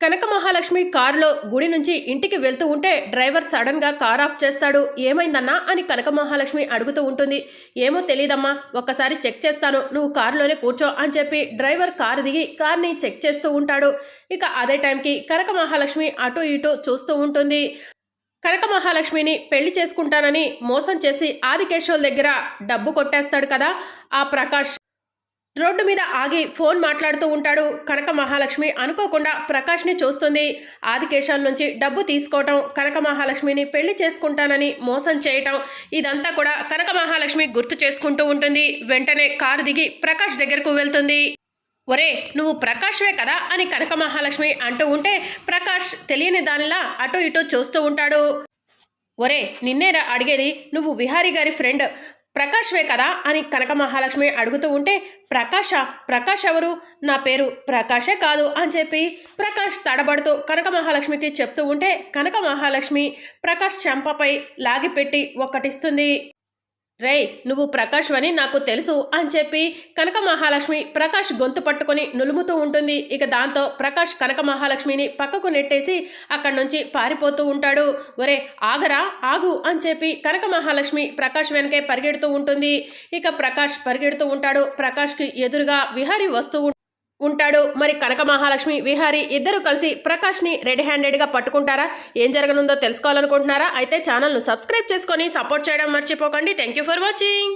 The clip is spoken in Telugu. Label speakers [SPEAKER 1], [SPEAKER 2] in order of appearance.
[SPEAKER 1] కనక మహాలక్ష్మి కారులో గుడి నుంచి ఇంటికి వెళ్తూ ఉంటే డ్రైవర్ సడన్గా కార్ ఆఫ్ చేస్తాడు. ఏమైందన్నా అని కనక మహాలక్ష్మి అడుగుతూ ఉంటుంది. ఏమో తెలియదమ్మా ఒక్కసారి చెక్ చేస్తాను. నువ్వు కారులోనే కూర్చో అని చెప్పి డ్రైవర్ కారు దిగి కార్ని చెక్ చేస్తూ ఉంటాడు. ఇక అదే టైంకి కనక మహాలక్ష్మి అటు ఇటు చూస్తూ ఉంటుంది. కనక మహాలక్ష్మిని పెళ్ళి చేసుకుంటానని మోసం చేసి ఆదికేశవుల దగ్గర డబ్బు కొట్టేస్తాడు కదా ఆ ప్రకాష్. రోడ్డు మీద ఆగి ఫోన్ మాట్లాడుతూ ఉంటాడు కనక మహాలక్ష్మి. అనుకోకుండా ప్రకాష్ని చూస్తుంది. ఆదికేశాల నుంచి డబ్బు తీసుకోవటం కనక మహాలక్ష్మిని పెళ్ళి చేసుకుంటానని మోసం చేయటం ఇదంతా కూడా కనక మహాలక్ష్మి గుర్తు చేసుకుంటూ ఉంటుంది. వెంటనే కారు దిగి ప్రకాష్ దగ్గరకు వెళ్తుంది. ఒరే నువ్వు ప్రకాష్వే కదా అని కనక మహాలక్ష్మి అంటూ ఉంటే ప్రకాష్ తెలియని దానిలా అటు ఇటు చూస్తూ ఉంటాడు. ఒరే నిన్నేరా అడిగేది? నువ్వు విహారీ గారి ఫ్రెండ్. ప్రకాష్వే కదా అని కనక మహాలక్ష్మి అడుగుతూ ఉంటే ప్రకాష ప్రకాష్ ఎవరు? నా పేరు ప్రకాశే కాదు అని చెప్పి ప్రకాష్ తడబడుతూ కనక మహాలక్ష్మికి చెప్తూ ఉంటే కనక మహాలక్ష్మి ప్రకాష్ చెంపపై లాగిపెట్టి ఒక్కటిస్తుంది రేయ్ నువ్వు ప్రకాష్ అని నాకు తెలుసు అని చెప్పి కనక మహాలక్ష్మి ప్రకాష్ గొంతు పట్టుకొని నులుముతూ ఉంటుంది. ఇక దాంతో ప్రకాష్ కనక మహాలక్ష్మిని పక్కకు నెట్టేసి అక్కడి నుంచి పారిపోతూ ఉంటాడు. ఒరే ఆగరా ఆగు అని చెప్పి కనక మహాలక్ష్మి ప్రకాష్ వెనకే పరిగెడుతూ ఉంటుంది. ఇక ప్రకాష్ పరిగెడుతూ ఉంటాడు. ప్రకాష్కి ఎదురుగా విహారి వస్తూ ఉంటాడు. మరి కనక మహాలక్ష్మి విహారి ఇద్దరు కలిసి ప్రకాష్ని రెడ్ హ్యాండెడ్గా పట్టుకుంటారా? ఏం జరగనుందో తెలుసుకోవాలనుకుంటున్నారా? అయితే ఛానల్ను సబ్స్క్రైబ్ చేసుకొని సపోర్ట్ చేయడం మర్చిపోకండి. Thank you for watching.